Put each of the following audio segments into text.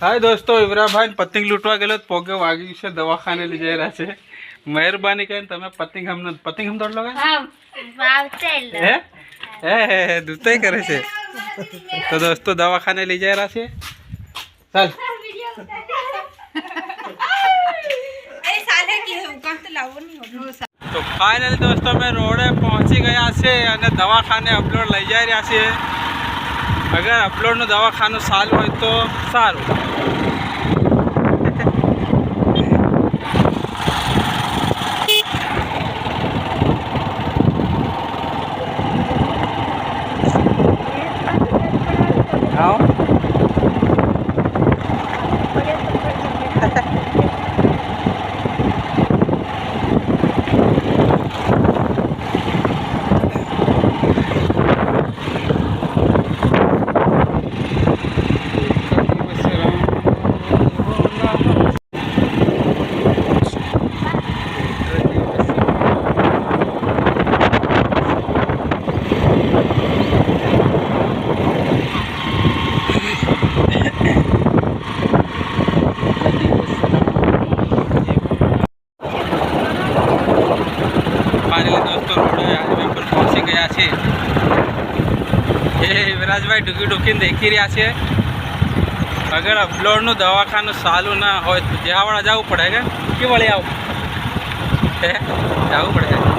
હાય દોસ્તો ઇવરાભાઈ પતંગ લૂંટવા ગયેલો પોગે વાગ્યું છે દવાખાને લઈ જઈ રહ્યા છે. મહેરબાની કરીને તમે પતંગ હમને પતંગ હમ દોડ લો. હે? હે હે હે કરે છે. તો દોસ્તો દવાખાને લઈ જઈ રહ્યા છે. ચાલ. તો ફાઇનલી દોસ્તો અમે રોડે પહોંચી ગયા છે અને દવાખાને અપલોડ લઈ જઈ રહ્યા છીએ. અગર અપલોડનું દવાખાનું સારું હોય તો સારું આવો ફાઇનલી દોસ્તો રોડે હાઈવે પર ગયા છે. એ વિરાજભાઈ ઢૂકી ઢૂકીને દેખી રહ્યા છે. અગર અપલોડનું દવાખાનું સારું ના હોય તો જેહાવાળા જવું પડે કે? કે વળી આવું? હે? જવું પડે.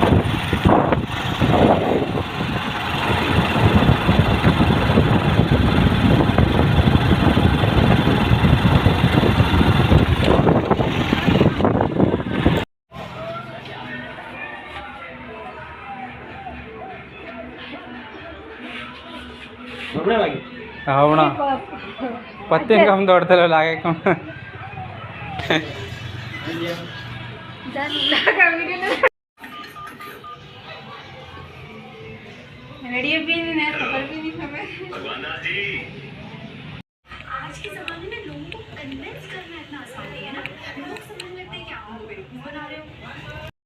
అవునా పత్తి ఇంకా దొడతలో లాగేకుండా రెడీ అయిపోయింది